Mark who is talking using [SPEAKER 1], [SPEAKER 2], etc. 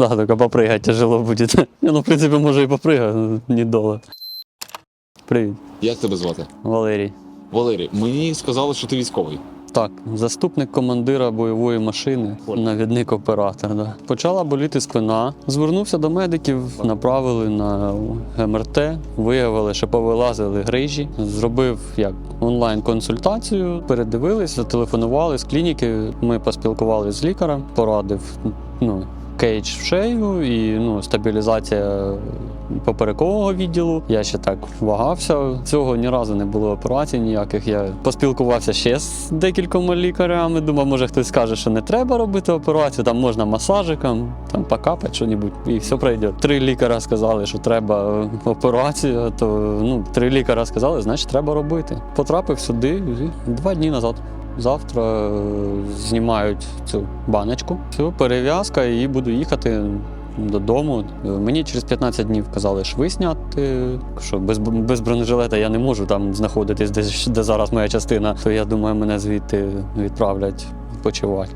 [SPEAKER 1] Да, только попрыгать тяжело будет. Не, ну, в принципе, може і попрыгаю, не долго. Привіт,
[SPEAKER 2] Як тебе звати?
[SPEAKER 1] Валерій.
[SPEAKER 2] Валерій, мені сказали, що ти військовий.
[SPEAKER 1] Так, заступник командира бойової машини, навідник оператор. Да. Почала боліти спина. Звернувся до медиків, направили на МРТ, виявили, що повилазили грижі. Зробив як онлайн-консультацію, передивились, зателефонували з клініки. Ми поспілкувалися з лікарем, порадив ну, кейдж в шею і ну, стабілізація поперекового відділу. Я ще так вагався. Цього ні разу не було операцій ніяких. Я поспілкувався ще з декількома лікарями. Думав, може хтось скаже, що не треба робити операцію, там можна масажиком, там покапати щось, і все пройде. Три лікаря сказали, що треба е, операцію, то ну, три лікаря сказали, значить треба робити. Потрапив сюди два дні назад. Завтра е, знімають цю баночку, цю перев'язка, і буду їхати додому. Мені через 15 днів казали шви висняти. що без, без бронежилета я не можу там знаходитись, де, де зараз моя частина. То я думаю, мене звідти відправлять відпочивати.